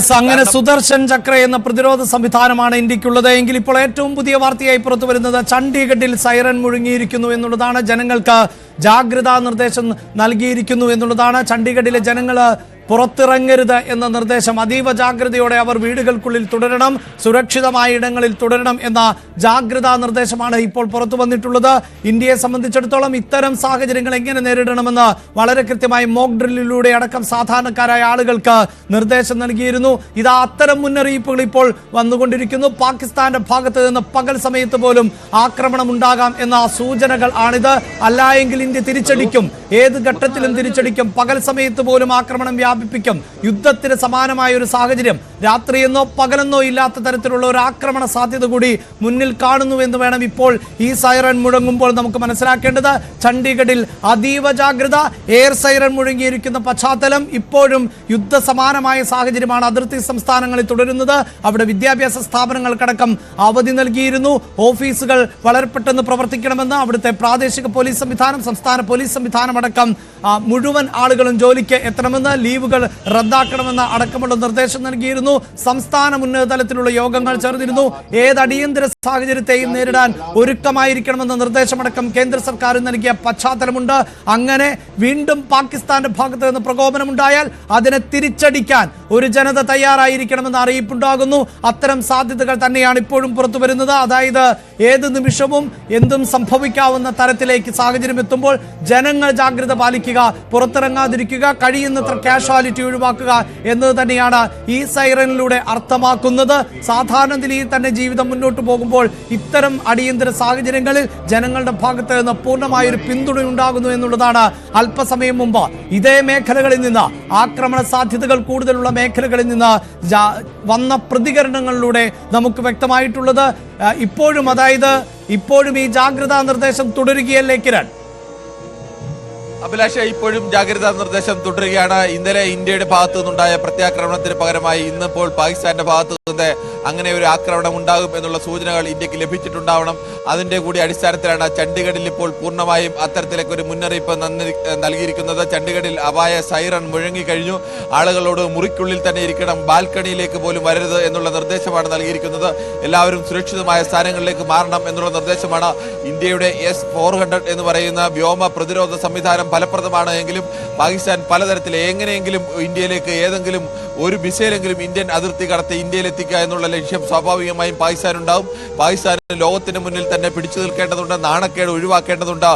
Yes അങ്ങനെ സുദർശൻ ചക്ര എന്ന പ്രതിരോധ സംവിധാനമാണ് ഇന്ത്യക്കുള്ളത്. എങ്കിൽ ഇപ്പോൾ ഏറ്റവും പുതിയ വാർത്തയായി പുറത്തു വരുന്നത് ചണ്ഡീഗഡിൽ സൈറൻ മുഴുങ്ങിയിരിക്കുന്നു എന്നുള്ളതാണ്. ജനങ്ങൾക്ക് ജാഗ്രതാ നിർദ്ദേശം നൽകിയിരിക്കുന്നു എന്നുള്ളതാണ്. ചണ്ഡീഗഡിലെ ജനങ്ങൾ പുറത്തിറങ്ങരുത് എന്ന നിർദ്ദേശം അതീവ ജാഗ്രതയോടെ അവർ വീടുകൾക്കുള്ളിൽ തുടരണം സുരക്ഷിതമായ ഇടങ്ങളിൽ തുടരണം എന്ന ജാഗ്രതാ നിർദ്ദേശമാണ് ഇപ്പോൾ പുറത്തു വന്നിട്ടുള്ളത്. ഇന്ത്യയെ സംബന്ധിച്ചിടത്തോളം ഇത്തരം സാഹചര്യങ്ങൾ എങ്ങനെ നേരിടണമെന്ന് വളരെ കൃത്യമായി മോക്ക് ഡ്രില്ലിലൂടെ അടക്കം സാധാരണക്കാരായ ആളുകൾക്ക് നിർദ്ദേശം നൽകിയിരുന്നു. ഇതാ അത്തരം മുന്നറിയിപ്പുകൾ ഇപ്പോൾ വന്നുകൊണ്ടിരിക്കുന്നു. പാകിസ്ഥാന്റെ ഭാഗത്ത് നിന്ന് പകൽ സമയത്ത് പോലും ആക്രമണം ഉണ്ടാകാം എന്ന സൂചനകൾ ആണിത്. അല്ല എങ്കിൽ ഇന്ത്യ തിരിച്ചടിക്കും. ഏത് ഘട്ടത്തിലും തിരിച്ചടിക്കും. പകൽ സമയത്ത് പോലും ആക്രമണം വ്യാപിപ്പിക്കും. യുദ്ധത്തിന് സമാനമായ ഒരു സാഹചര്യം. രാത്രിയെന്നോ പകലെന്നോ ഇല്ലാത്ത തരത്തിലുള്ള ഒരു ആക്രമണ സാധ്യത കൂടി മുന്നിൽ കാണുന്നു എന്ന് വേണം ഇപ്പോൾ ഈ സൈറൺ മുഴങ്ങുമ്പോൾ നമുക്ക് മനസ്സിലാക്കേണ്ടത്. ചണ്ഡീഗഡിൽ അതീവ ജാഗ്രത എയർ സൈറൺ മുഴങ്ങിയിരിക്കുന്ന പശ്ചാത്തലം ഇപ്പോഴും യുദ്ധ സമാനമായ സാഹചര്യമാണ് അതിർത്തി സംസ്ഥാനങ്ങളിൽ തുടരുന്നത്. അവിടെ വിദ്യാഭ്യാസ സ്ഥാപനങ്ങൾക്കടക്കം അവധി നൽകിയിരുന്നു. ഓഫീസുകൾ വളരെ പെട്ടെന്ന് പ്രവർത്തിക്കണമെന്ന് അവിടുത്തെ പ്രാദേശിക പോലീസ് സംവിധാനം സംസ്ഥാന പോലീസ് സംവിധാനം അടക്കം മുഴുവൻ ആളുകളും ജോലിക്ക് എത്തണമെന്ന് ലീവുകൾ റദ്ദാക്കണമെന്ന അടക്കമുള്ള നിർദ്ദേശം നൽകിയിരുന്നു. സംസ്ഥാന ഉന്നത തലത്തിലുള്ള യോഗങ്ങൾ ചേർന്നിരുന്നു. ഏത് അടിയന്തര സാഹചര്യത്തെയും നേരിടാൻ ഒരുക്കമായിരിക്കണമെന്ന നിർദ്ദേശമടക്കം കേന്ദ്ര സർക്കാർ നൽകിയ പശ്ചാത്തലമുണ്ട്. അങ്ങനെ വീണ്ടും പാകിസ്ഥാന്റെ ഭാഗത്ത് നിന്ന് പ്രകോപനമുണ്ടായാൽ അതിനെ തിരിച്ചടിക്കാൻ ഒരു ജനത തയ്യാറായിരിക്കണമെന്ന അറിയിപ്പുണ്ടാകുന്നു. അത്തരം സാധ്യതകൾ തന്നെയാണ് ഇപ്പോഴും പുറത്തു വരുന്നത് അതായത് ഏത് നിമിഷവും എന്തും സംഭവിക്കാവുന്ന തരത്തിലേക്ക് സാഹചര്യം എത്തുമ്പോൾ ജനങ്ങൾ ജാഗ്രത പാലിക്കുക പുറത്തിറങ്ങാതിരിക്കുക കഴിയുന്നത്ര കാഷ്വാലിറ്റി ഒഴിവാക്കുക എന്നത് തന്നെയാണ് ഈ സൈറനിലൂടെ അർത്ഥമാക്കുന്നത്. സാധാരണ നിലയിൽ തന്നെ ജീവിതം മുന്നോട്ട് പോകുമ്പോൾ ഇത്തരം അടിയന്തര സാഹചര്യങ്ങളിൽ ജനങ്ങളുടെ ഭാഗത്ത് നിന്ന് പൂർണമായ ഒരു പിന്തുണ ഉണ്ടാകുന്നു എന്നുള്ളതാണ് അല്പസമയം മുമ്പ്. ഇതേ മേഖലകളിൽ നിന്ന് ആക്രമണ സാധ്യതകൾ കൂടുതലുള്ള മേഖലകളിൽ നിന്ന് വന്ന പ്രതികരണങ്ങളിലൂടെ നമുക്ക് വ്യക്തമായിട്ടുള്ളത്. ഇപ്പോഴും അതായത് ഇപ്പോഴും ഈ ജാഗ്രതാ നിർദ്ദേശം തുടരുകയല്ലേ കിരൺ? അഭിലാഷ ഇപ്പോഴും ജാഗ്രതാ നിർദ്ദേശം തുടരുകയാണ്. ഇന്നലെ ഇന്ത്യയുടെ ഭാഗത്തു നിന്നുണ്ടായ പ്രത്യാക്രമണത്തിന് പകരമായി ഇന്നിപ്പോൾ പാകിസ്ഥാന്റെ ഭാഗത്തു നിന്ന് അങ്ങനെ ഒരു ആക്രമണം ഉണ്ടാകും എന്നുള്ള സൂചനകൾ ഇന്ത്യയ്ക്ക് ലഭിച്ചിട്ടുണ്ടാവണം. അതിന്റെ കൂടി അടിസ്ഥാനത്തിലാണ് ചണ്ഡീഗഡിൽ ഇപ്പോൾ പൂർണമായും അത്തരത്തിലേക്ക് ഒരു മുന്നറിയിപ്പ് നൽകിയിരിക്കുന്നത്. ചണ്ഡീഗഡിൽ അപായ സൈറൺ മുഴങ്ങി കഴിഞ്ഞു. ആളുകളോട് മുറിക്കുള്ളിൽ തന്നെ ഇരിക്കണം ബാൽക്കണിയിലേക്ക് പോലും വരരുത് എന്നുള്ള നിർദ്ദേശമാണ് നൽകിയിരിക്കുന്നത്. എല്ലാവരും സുരക്ഷിതമായ സ്ഥാനങ്ങളിലേക്ക് മാറണം എന്നുള്ള നിർദ്ദേശമാണ് ഇന്ത്യയുടെ എസ് ഫോർ ഹൺഡ്രഡ് എന്ന് പറയുന്ന വ്യോമ പ്രതിരോധ സംവിധാനം ഫലപ്രദമാണ് എങ്കിലും പാകിസ്ഥാൻ പലതരത്തിൽ എങ്ങനെയെങ്കിലും ഇന്ത്യയിലേക്ക് ഏതെങ്കിലും ഒരു മിസൈലെങ്കിലും ഇന്ത്യൻ അതിർത്തി കടത്തി ഇന്ത്യയിൽ എത്തിക്കുക എന്നുള്ള ലക്ഷ്യം സ്വാഭാവികമായും പാകിസ്ഥാൻ ഉണ്ടാവും പാകിസ്ഥാൻ ലോകത്തിന് മുന്നിൽ തന്നെ പിടിച്ചു നിൽക്കേണ്ടതുണ്ട് നാണക്കേട് ഒഴിവാക്കേണ്ടതുണ്ട്.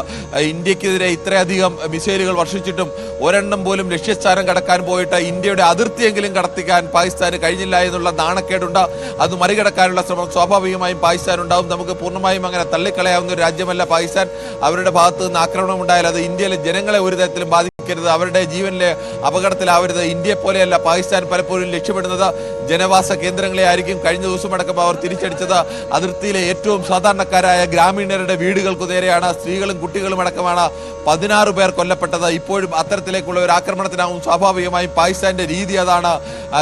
ഇന്ത്യക്കെതിരെ ഇത്രയധികം മിസൈലുകൾ വർഷിച്ചിട്ടും ഒരെണ്ണം പോലും ലക്ഷ്യസ്ഥാനം കടക്കാൻ പോയിട്ട് ഇന്ത്യയുടെ അതിർത്തിയെങ്കിലും കടത്തിക്കാൻ പാകിസ്ഥാന് കഴിഞ്ഞില്ല എന്നുള്ള നാണക്കേടുണ്ട്. അത് മറികടക്കാനുള്ള ശ്രമം സ്വാഭാവികമായും പാകിസ്ഥാൻ ഉണ്ടാവും നമുക്ക് പൂർണമായും അങ്ങനെ തള്ളിക്കളയാവുന്ന ഒരു രാജ്യമല്ല പാകിസ്ഥാൻ. അവരുടെ ഭാഗത്ത് നിന്ന് ആക്രമണം ഉണ്ടായാൽ അത് ഇന്ത്യയിലെ ജനങ്ങളെ ഒരു തരത്തിലും ബാധിക്കരുത് അവരുടെ ജീവനിലെ അപകടത്തിലാവരുത്. ഇന്ത്യയെ പോലെയല്ല പാകിസ്ഥാൻ പലപ്പോഴും ലക്ഷ്യമിടുന്നത് ജനവാസ കേന്ദ്രങ്ങളെ ആയിരിക്കും കഴിഞ്ഞ ദിവസമടക്കം അവർ തിരിച്ചടിച്ചത്. അതിർത്തിയിലെ ഏറ്റവും സാധാരണക്കാരായ ഗ്രാമീണരുടെ വീടുകൾക്കു നേരെയാണ് സ്ത്രീകളും കുട്ടികളും അടക്കമാണ് പതിനാറ് പേർ കൊല്ലപ്പെട്ടത്. ഇപ്പോഴും അത്തരത്തിലേക്കുള്ള ഒരു ആക്രമണത്തിനാവും സ്വാഭാവികമായും പാകിസ്ഥാന്റെ രീതി അതാണ്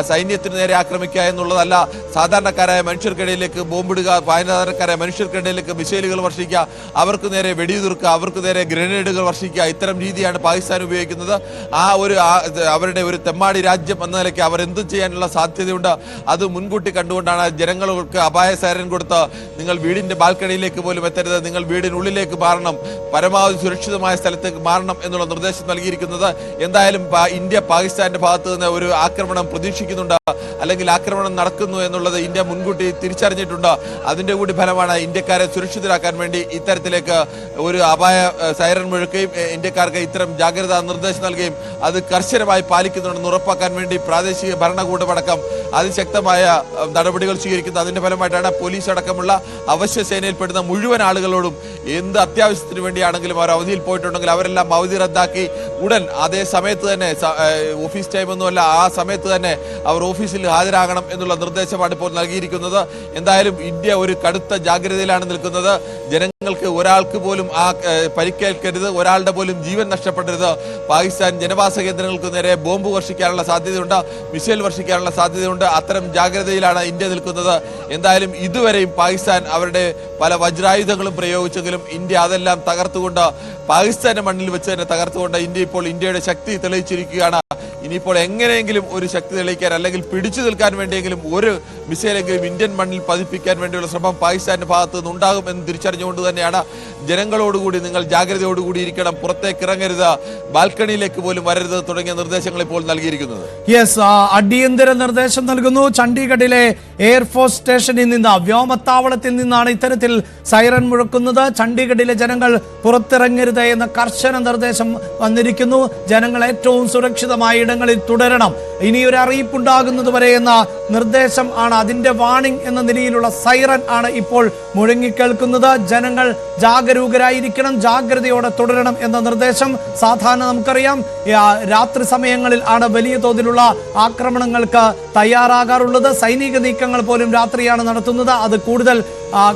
സൈന്യത്തിന് നേരെ ആക്രമിക്കുക എന്നുള്ളതല്ല. സാധാരണക്കാരായ മനുഷ്യർക്കിടയിലേക്ക് ബോംബിടുക സാധാരണക്കാരായ മനുഷ്യർക്കിടയിലേക്ക് മിസൈലുകൾ വർഷിക്കുക അവർക്ക് നേരെ വെടിയുതിർക്കുക അവർക്ക് നേരെ ഗ്രനേഡുകൾ വർഷിക്കുക ഇത്തരം രീതിയാണ് പാകിസ്ഥാൻ ഉപയോഗിക്കുന്നത്. ആ ഒരു അവരുടെ ഒരു തെമ്മാടി രാജ്യം എന്ന നിലയ്ക്ക് അവർ എന്തും ചെയ്യാനുള്ള സാധ്യതയുണ്ട്. അത് മുൻകൂട്ടി കണ്ടുകൊണ്ടാണ് ജനങ്ങൾക്ക് അപായ സൈറൻ കൊടുത്ത് നിങ്ങൾ വീടിന്റെ ബാൽക്കണിയിലേക്ക് പോലും എത്തരുത് നിങ്ങൾ വീടിനുള്ളിലേക്ക് മാറണം പരമാവധി സുരക്ഷിതമായ സ്ഥലത്തേക്ക് മാറണം എന്നുള്ള നിർദ്ദേശം നൽകിയിരിക്കുന്നത്. എന്തായാലും ഇന്ത്യ പാകിസ്ഥാന്റെ ഭാഗത്ത് നിന്ന് ഒരു ആക്രമണം പ്രതീക്ഷിക്കുന്നുണ്ട്. അല്ലെങ്കിൽ ആക്രമണം നടക്കുന്നു എന്നുള്ളത് ഇന്ത്യ മുൻകൂട്ടി തിരിച്ചറിഞ്ഞിട്ടുണ്ട്. അതിന്റെ കൂടി ഫലമാണ് ഇന്ത്യക്കാരെ സുരക്ഷിതരാക്കാൻ വേണ്ടി ഇത്തരത്തിലേക്ക് ഒരു അപായ സൈറൻ മുഴക്കുകയും ഇന്ത്യക്കാർക്ക് ഇത്തരം ജാഗ്രതാ നിർദ്ദേശം നൽകുകയും അത് കർശനമായി പാലിക്കുന്നുണ്ടെന്ന് ഉറപ്പാക്കാൻ വേണ്ടി പ്രാദേശിക ഭരണകൂടമടക്കം അതിശക്തമായ നടപടികൾ സ്വീകരിക്കുന്നത് അതിന്റെ ഫലമായിട്ടാണ് പോലീസ് അടക്കമുള്ള അവശ്യ സേനയിൽപ്പെടുന്ന മുഴുവൻ ആളുകളോടും എന്ത് അത്യാവശ്യത്തിന് വേണ്ടിയാണെങ്കിലും അവർ അവധിയിൽ പോയിട്ടുണ്ടെങ്കിൽ അവരെല്ലാം അവധി റദ്ദാക്കി ഉടൻ അതേ സമയത്ത് തന്നെ ഓഫീസ് ടൈമൊന്നുമല്ല ആ സമയത്ത് തന്നെ അവർ ഓഫീസിൽ ഹാജരാകണം എന്നുള്ള നിർദ്ദേശമാണ് ഇപ്പോൾ നൽകിയിരിക്കുന്നത്. എന്തായാലും ഇന്ത്യ ഒരു കടുത്ത ജാഗ്രതയിലാണ് നിൽക്കുന്നത്. ജനങ്ങൾക്ക് ഒരാൾക്ക് പോലും ആ പരിക്കേൽക്കരുത് ഒരാളുടെ പോലും ജീവൻ നഷ്ടപ്പെടരുത്. പാകിസ്ഥാൻ ജനവാസ കേന്ദ്രങ്ങൾക്ക് നേരെ ബോംബ് വർഷിക്കാനുള്ള സാധ്യതയുണ്ട് മിസൈൽ വർഷിക്കാനുള്ള സാധ്യതയുണ്ട്. അത്തരം ജാഗ്രതയിലാണ് ഇന്ത്യ നിൽക്കുന്നത്. എന്തായാലും ഇതുവരെയും പാകിസ്ഥാൻ അവരുടെ പല വജ്രായുധങ്ങളും പ്രയോഗിച്ചെങ്കിലും ഇന്ത്യ അതെല്ലാം തകർത്തുകൊണ്ട് പാകിസ്ഥാന്റെ മണ്ണിൽ വെച്ച് തന്നെ തകർത്തുകൊണ്ട് ഇന്ത്യ ഇപ്പോൾ ഇന്ത്യയുടെ ശക്തി തെളിയിച്ചിരിക്കുകയാണ്. ഇനിയിപ്പോൾ എങ്ങനെയെങ്കിലും ഒരു ശക്തി തെളിയിക്കാൻ അല്ലെങ്കിൽ പിടിച്ചു നിൽക്കാൻ വേണ്ടിയെങ്കിലും ഒരു മിസൈലെങ്കിലും ഇന്ത്യൻ മണ്ണിൽ പതിപ്പിക്കാൻ വേണ്ടിയുള്ള ശ്രമം പാകിസ്ഥാന്റെ ഭാഗത്തു എന്ന് തിരിച്ചറിഞ്ഞുകൊണ്ട് തന്നെയാണ് ജനങ്ങളോടുകൂടി നിങ്ങൾ ജാഗ്രതയോടുകൂടി ഇരിക്കണം. പുറത്തേക്ക് ഇറങ്ങരുത്. ബാൽക്കണിയിലേക്ക് പോലും വരരുത് തുടങ്ങിയ നിർദ്ദേശങ്ങൾ ഇപ്പോൾ നൽകിയിരിക്കുന്നത്. യെസ് അടിയന്തര നിർദ്ദേശം നൽകുന്നു. ചണ്ഡീഗഡിലെ എയർഫോഴ്സ് സ്റ്റേഷനിൽ നിന്ന് വ്യോമത്താവളത്തിൽ നിന്നാണ് ഇത്തരത്തിൽ സൈറൺ മുഴക്കുന്നത്. ചണ്ഡീഗഡിലെ ജനങ്ങൾ പുറത്തിറങ്ങരുത് എന്ന കർശന നിർദ്ദേശം വന്നിരിക്കുന്നു. ജനങ്ങൾ ഏറ്റവും സുരക്ഷിതമായ ഇടങ്ങളിൽ തുടരണം. ഇനി ഒരു അറിയിപ്പുണ്ടാകുന്നത് വരെ എന്ന നിർദ്ദേശം ആണ്. അതിന്റെ വാണിംഗ് എന്ന നിലയിലുള്ള സൈറൻ ആണ് ഇപ്പോൾ മുഴങ്ങിക്കേൾക്കുന്നത്. ജനങ്ങൾ ജാഗരൂകരായിരിക്കണം ജാഗ്രതയോടെ തുടരണം എന്ന നിർദ്ദേശം സാധാരണ നമുക്കറിയാം. രാത്രി സമയങ്ങളിൽ ആണ് വലിയ തോതിലുള്ള ആക്രമണങ്ങൾക്ക് തയ്യാറാകാറുള്ളത്. സൈനിക നീക്കങ്ങൾ പോലും രാത്രിയാണ് നടത്തുന്നത്. അത് കൂടുതൽ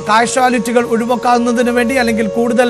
കാഷ്വാലിറ്റികൾ ഒഴിവാക്കുന്നതിന് വേണ്ടി അല്ലെങ്കിൽ കൂടുതൽ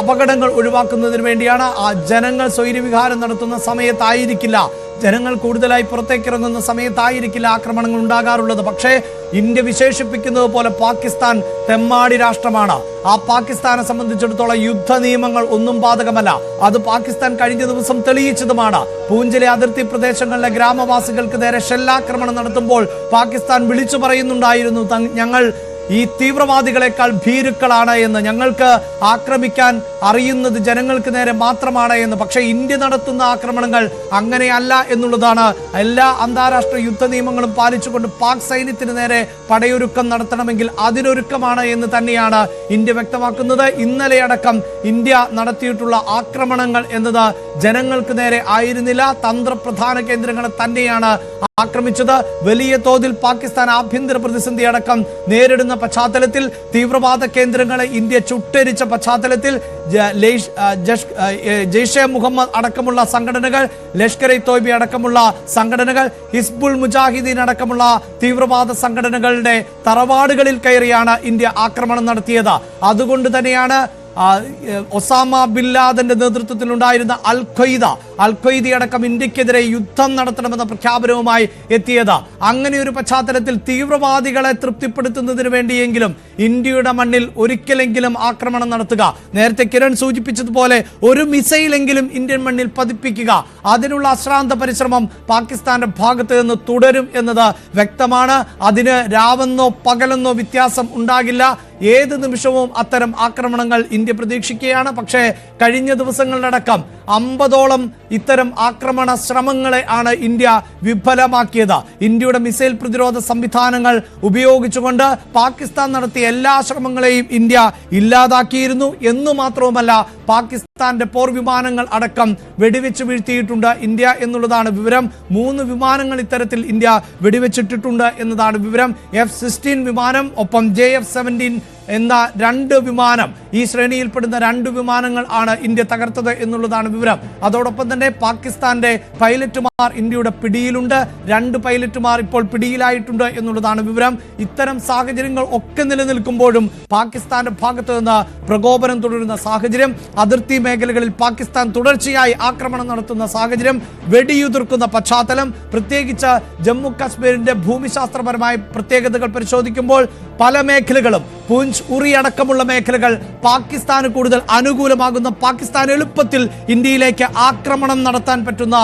അപകടങ്ങൾ ഒഴിവാക്കുന്നതിന് വേണ്ടിയാണ്. ആ ജനങ്ങൾ സ്വൈര്യവിഹാരം നടത്തുന്ന സമയത്തായിരിക്കില്ല. ജനങ്ങൾ കൂടുതലായി പുറത്തേക്ക് ഇറങ്ങുന്ന സമയത്തായിരിക്കില്ല ആക്രമണങ്ങൾ ഉണ്ടാകാറുള്ളത്. പക്ഷേ ഇന്ത്യ വിശേഷിപ്പിക്കുന്നത് പോലെ പാകിസ്ഥാൻ തെമ്മാടി രാഷ്ട്രമാണ്. ആ പാകിസ്ഥാനെ സംബന്ധിച്ചിടത്തോളം യുദ്ധ നിയമങ്ങൾ ഒന്നും ബാധകമല്ല. അത് പാകിസ്ഥാൻ കഴിഞ്ഞ ദിവസം തെളിയിച്ചതുമാണ്. പൂഞ്ചിലെ അതിർത്തി പ്രദേശങ്ങളിലെ ഗ്രാമവാസികൾക്ക് നേരെ ഷെല്ലാക്രമണം നടത്തുമ്പോൾ പാകിസ്ഥാൻ വിളിച്ചു പറയുന്നുണ്ടായിരുന്നു ഞങ്ങൾ ഈ തീവ്രവാദികളെക്കാൾ ഭീരുക്കളാണ് എന്ന് ഞങ്ങൾക്ക് ആക്രമിക്കാൻ അറിയുന്നത് ജനങ്ങൾക്ക് നേരെ മാത്രമാണ് എന്ന്. പക്ഷേ ഇന്ത്യ നടത്തുന്ന ആക്രമണങ്ങൾ അങ്ങനെയല്ല എന്നുള്ളതാണ്. എല്ലാ അന്താരാഷ്ട്ര യുദ്ധ നിയമങ്ങളും പാലിച്ചുകൊണ്ട് പാക് സൈന്യത്തിന് നേരെ പടയൊരുക്കം നടത്തണമെങ്കിൽ അതിനൊരുക്കമാണ് എന്ന് തന്നെയാണ് ഇന്ത്യ വ്യക്തമാക്കുന്നത്. ഇന്നലെയടക്കം ഇന്ത്യ നടത്തിയിട്ടുള്ള ആക്രമണങ്ങൾ എന്നത് ജനങ്ങൾക്ക് നേരെ ആയിരുന്നില്ല. തന്ത്രപ്രധാന കേന്ദ്രങ്ങളെ തന്നെയാണ് ആക്രമിച്ചത്. വലിയ തോതിൽ പാകിസ്ഥാൻ ആഭ്യന്തര പ്രതിസന്ധി അടക്കം നേരിടുന്ന പശ്ചാത്തലത്തിൽ തീവ്രവാദ കേന്ദ്രങ്ങളെ ഇന്ത്യ ചുട്ടരിച്ച പശ്ചാത്തലത്തിൽ ജെയ്ഷെ മുഹമ്മദ് അടക്കമുള്ള സംഘടനകൾ ലഷ്കർ ഇ തോയ്ബി അടക്കമുള്ള സംഘടനകൾ ഹിസ്ബുൾ മുജാഹിദീൻ അടക്കമുള്ള തീവ്രവാദ സംഘടനകളുടെ തറവാടുകളിൽ കയറിയാണ് ഇന്ത്യ ആക്രമണം നടത്തിയത്. അതുകൊണ്ട് തന്നെയാണ് ഒസാമ ബിൻ ലാദന്റെ നേതൃത്വത്തിൽ ഉണ്ടായിരുന്ന അൽ ഖ്വയ്ദ അൽ ഖ്വയ്ദ അടക്കം ഇന്ത്യക്കെതിരെ യുദ്ധം നടത്തണമെന്ന പ്രഖ്യാപനവുമായി എത്തിയത്. അങ്ങനെ ഒരു പശ്ചാത്തലത്തിൽ തീവ്രവാദികളെ തൃപ്തിപ്പെടുത്തുന്നതിന് വേണ്ടിയെങ്കിലും ഇന്ത്യയുടെ മണ്ണിൽ ഒരിക്കലെങ്കിലും ആക്രമണം നടത്തുക. നേരത്തെ കിരൺ സൂചിപ്പിച്ചതുപോലെ ഒരു മിസൈലെങ്കിലും ഇന്ത്യൻ മണ്ണിൽ പതിപ്പിക്കുക. അതിനുള്ള അശ്രാന്ത പരിശ്രമം പാകിസ്ഥാന്റെ ഭാഗത്ത് നിന്ന് തുടരും എന്നത് വ്യക്തമാണ്. അതിന് രാവെന്നോ പകലെന്നോ വ്യത്യാസം ഉണ്ടാകില്ല. ഏത് നിമിഷവും അത്തരം ആക്രമണങ്ങൾ ഇന്ത്യ പ്രതീക്ഷിക്കുകയാണ്. പക്ഷേ കഴിഞ്ഞ ദിവസങ്ങളിലടക്കം അമ്പതോളം ഇത്തരം ആക്രമണ ശ്രമങ്ങളെ ആണ് ഇന്ത്യ വിഫലമാക്കിയത്. ഇന്ത്യയുടെ മിസൈൽ പ്രതിരോധ സംവിധാനങ്ങൾ ഉപയോഗിച്ചുകൊണ്ട് പാകിസ്ഥാൻ നടത്തിയ എല്ലാ ശ്രമങ്ങളെയും ഇന്ത്യ ഇല്ലാതാക്കിയിരുന്നു. എന്നു മാത്രവുമല്ല പാകിസ്ഥാന്റെ പോർ വിമാനങ്ങൾ അടക്കം വെടിവെച്ച് വീഴ്ത്തിയിട്ടുണ്ട് ഇന്ത്യ എന്നുള്ളതാണ് വിവരം. മൂന്ന് വിമാനങ്ങൾ ഇത്തരത്തിൽ ഇന്ത്യ വെടിവെച്ചിട്ടിട്ടുണ്ട് എന്നതാണ് വിവരം. എഫ് സിക്സ്റ്റീൻ വിമാനം ഒപ്പം ജെ എഫ് സെവന്റീൻ എന്ന രണ്ട് വിമാനം ഈ ശ്രേണിയിൽപ്പെടുന്ന രണ്ട് വിമാനങ്ങൾ ആണ് ഇന്ത്യ തകർത്തത് എന്നുള്ളതാണ് വിവരം. അതോടൊപ്പം തന്നെ പാകിസ്ഥാന്റെ പൈലറ്റുമാർ ഇന്ത്യയുടെ പിടിയിലുണ്ട്. രണ്ട് പൈലറ്റുമാർ ഇപ്പോൾ പിടിയിലായിട്ടുണ്ട് എന്നുള്ളതാണ് വിവരം. ഇത്തരം സാഹചര്യങ്ങൾ ഒക്കെ നിലനിൽക്കുമ്പോഴും പാകിസ്ഥാന്റെ ഭാഗത്തു നിന്ന് പ്രകോപനം തുടരുന്ന സാഹചര്യം. അതിർത്തി മേഖലകളിൽ പാകിസ്ഥാൻ തുടർച്ചയായി ആക്രമണം നടത്തുന്ന സാഹചര്യം വെടിയുതിർക്കുന്ന പശ്ചാത്തലം പ്രത്യേകിച്ച് ജമ്മു കാശ്മീരിന്റെ ഭൂമിശാസ്ത്രപരമായ പ്രത്യേകതകൾ പരിശോധിക്കുമ്പോൾ പല മേഖലകളും പൂഞ്ച് ഉറി അടക്കമുള്ള മേഖലകൾ പാകിസ്ഥാന് കൂടുതൽ അനുകൂലമാകുന്ന പാകിസ്ഥാൻ എളുപ്പത്തിൽ ഇന്ത്യയിലേക്ക് ആക്രമണം നടത്താൻ പറ്റുന്ന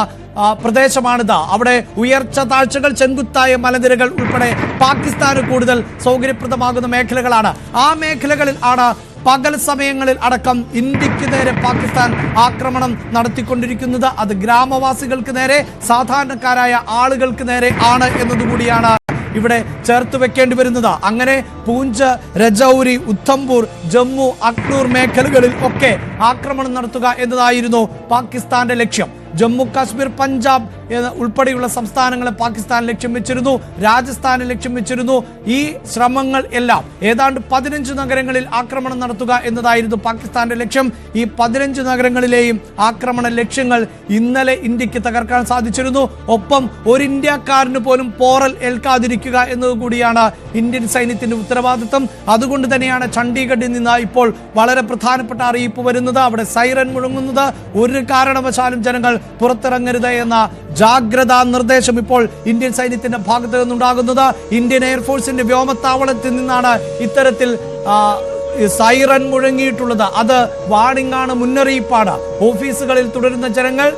പ്രദേശമാണിത്. അവിടെ ഉയർച്ച താഴ്ചകൾ ചെങ്കുത്തായ മലനിരകൾ ഉൾപ്പെടെ പാകിസ്ഥാന് കൂടുതൽ സൗകര്യപ്രദമാകുന്ന മേഖലകളാണ്. ആ മേഖലകളിൽ ആണ് പകൽ സമയങ്ങളിൽ അടക്കം ഇന്ത്യയ്ക്ക് നേരെ പാകിസ്ഥാൻ ആക്രമണം നടത്തിക്കൊണ്ടിരിക്കുന്നത് അത് ഗ്രാമവാസികൾക്ക് നേരെ സാധാരണക്കാരായ ആളുകൾക്ക് നേരെ ആണ് എന്നതുകൂടിയാണ് ഇവിടെ ചേർത്ത് വെക്കേണ്ടി വരുന്നത്. അങ്ങനെ പൂഞ്ച് രജൌരി ഉദ്ധംപൂർ ജമ്മു അക്നൂർ മേഖലകളിൽ ഒക്കെ ആക്രമണം നടത്തുക എന്നതായിരുന്നു പാകിസ്ഥാന്റെ ലക്ഷ്യം. ജമ്മു കാശ്മീർ പഞ്ചാബ് ഉൾപ്പെടെയുള്ള സംസ്ഥാനങ്ങളെ പാകിസ്ഥാൻ ലക്ഷ്യം വെച്ചിരുന്നു രാജസ്ഥാനെ ലക്ഷ്യം വെച്ചിരുന്നു. ഈ ശ്രമങ്ങൾ എല്ലാം ഏതാണ്ട് പതിനഞ്ച് നഗരങ്ങളിൽ ആക്രമണം നടത്തുക എന്നതായിരുന്നു പാകിസ്ഥാന്റെ ലക്ഷ്യം. ഈ പതിനഞ്ച് നഗരങ്ങളിലെയും ആക്രമണ ലക്ഷ്യങ്ങൾ ഇന്നലെ ഇന്ത്യയ്ക്ക് തകർക്കാൻ സാധിച്ചിരുന്നു. ഒപ്പം ഒരു ഇന്ത്യക്കാരന് പോലും പോറൽ ഏൽക്കാതിരിക്കുക എന്നത് കൂടിയാണ് ഇന്ത്യൻ സൈന്യത്തിന്റെ ഉത്തരവാദിത്തം അതുകൊണ്ട് തന്നെയാണ് ചണ്ഡീഗഡിൽ നിന്ന് ഇപ്പോൾ വളരെ പ്രധാനപ്പെട്ട അറിയിപ്പ് വരുന്നത്. അവിടെ സൈറൻ മുഴങ്ങുന്നത്. ഒരു കാരണവശാലും ജനങ്ങൾ പുറത്തിറങ്ങരുത് എന്ന ജാഗ്രതാ നിർദ്ദേശം ഇപ്പോൾ ഇന്ത്യൻ സൈന്യത്തിന്റെ ഭാഗത്തു നിന്നുണ്ടാകുന്നത്. ഇന്ത്യൻ എയർഫോഴ്സിന്റെ വ്യോമത്താവളത്തിൽ നിന്നാണ് ഇത്തരത്തിൽ സൈറൻ മുഴങ്ങിയിട്ടുള്ളത്. അത് വാണിംഗ് ആണ് മുന്നറിയിപ്പാണ്. ഓഫീസുകളിൽ തുടരുന്ന ജനങ്ങൾ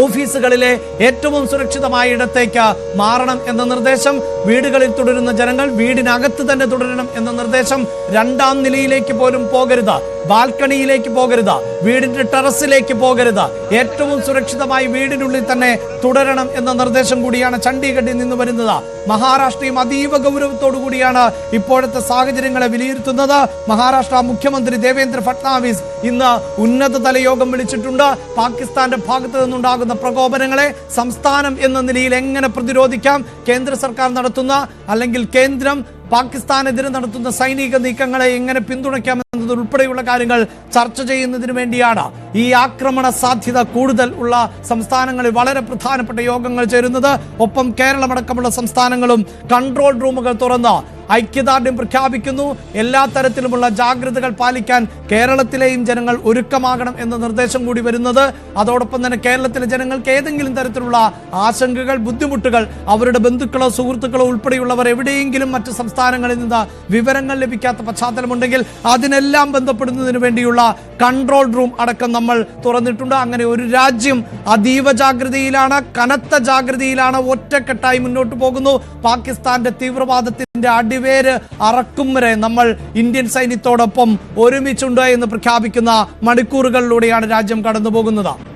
ഓഫീസുകളിലെ ഏറ്റവും സുരക്ഷിതമായ ഇടത്തേക്ക് മാറണം എന്ന നിർദ്ദേശം വീടുകളിൽ തുടരുന്ന ജനങ്ങൾ വീടിനകത്ത് തന്നെ തുടരണം എന്ന നിർദ്ദേശം രണ്ടാം നിലയിലേക്ക് പോലും പോകരുത്. ബാൽക്കണിയിലേക്ക് പോകരുത്. വീടിന്റെ ടെറസിലേക്ക് പോകരുത്. ഏറ്റവും സുരക്ഷിതമായി വീടിനുള്ളിൽ തന്നെ തുടരണം എന്ന നിർദ്ദേശം കൂടിയാണ് ചണ്ഡീഗഡിൽ നിന്ന് വരുന്നത്. മഹാരാഷ്ട്രയും അതീവ ഗൗരവത്തോടു കൂടിയാണ് ഇപ്പോഴത്തെ സാഹചര്യങ്ങളെ വിലയിരുത്തുന്നത്. മഹാരാഷ്ട്ര മുഖ്യമന്ത്രി ദേവേന്ദ്ര ഫട്നാവിസ് ഇന്ന് ഉന്നതതല യോഗം വിളിച്ചിട്ടുണ്ട്. പാകിസ്ഥാന്റെ ഭാഗത്തു നിന്നുണ്ടാകുന്ന പ്രകോപനങ്ങളെ സംസ്ഥാനം എന്ന നിലയിൽ എങ്ങനെ പ്രതിരോധിക്കാം? കേന്ദ്ര സർക്കാർ നടത്തുന്ന അല്ലെങ്കിൽ കേന്ദ്രം പാകിസ്ഥാനെതിരെ നടത്തുന്ന സൈനിക നീക്കങ്ങളെ എങ്ങനെ പിന്തുണയ്ക്കാം ഉൾപ്പെടെയുള്ള കാര്യങ്ങൾ ചർച്ച ചെയ്യുന്നതിന് വേണ്ടിയാണ് ഈ ആക്രമണ സാധ്യത കൂടുതൽ ഉള്ള സംസ്ഥാനങ്ങളിൽ വളരെ പ്രധാനപ്പെട്ട യോഗങ്ങൾ ചേരുന്നത്. ഒപ്പം കേരളമടക്കമുള്ള സംസ്ഥാനങ്ങളും കൺട്രോൾ റൂമുകൾ തുറന്ന് ഐക്യദാർഢ്യം പ്രഖ്യാപിക്കുന്നു. എല്ലാ തരത്തിലുമുള്ള ജാഗ്രതകൾ പാലിക്കാൻ കേരളത്തിലെയും ജനങ്ങൾ ഒരുക്കമാകണം എന്ന നിർദ്ദേശം കൂടി വരുന്നത്. അതോടൊപ്പം തന്നെ കേരളത്തിലെ ജനങ്ങൾക്ക് ഏതെങ്കിലും തരത്തിലുള്ള ആശങ്കകൾ ബുദ്ധിമുട്ടുകൾ അവരുടെ ബന്ധുക്കളോ സുഹൃത്തുക്കളോ ഉൾപ്പെടെയുള്ളവർ എവിടെയെങ്കിലും മറ്റ് സംസ്ഥാനങ്ങളിൽ നിന്ന് വിവരങ്ങൾ ലഭിക്കാത്ത പശ്ചാത്തലമുണ്ടെങ്കിൽ അതിനെല്ലാം ബന്ധപ്പെടുന്നതിന് വേണ്ടിയുള്ള കൺട്രോൾ റൂം അടക്കം നമ്മൾ തുറന്നിട്ടുണ്ട്. അങ്ങനെ ഒരു രാജ്യം അതീവ ജാഗ്രതയിലാണ് കനത്ത ജാഗ്രതയിലാണ് ഒറ്റക്കെട്ടായി മുന്നോട്ട് പോകുന്നു. പാകിസ്ഥാന്റെ തീവ്രവാദത്തിന്റെ അടിവേര് അറക്കും വരെ നമ്മൾ ഇന്ത്യൻ സൈന്യത്തോടൊപ്പം ഒരുമിച്ചുണ്ട് എന്ന് പ്രഖ്യാപിക്കുന്ന മണിക്കൂറുകളിലൂടെയാണ് രാജ്യം കടന്നു പോകുന്നത്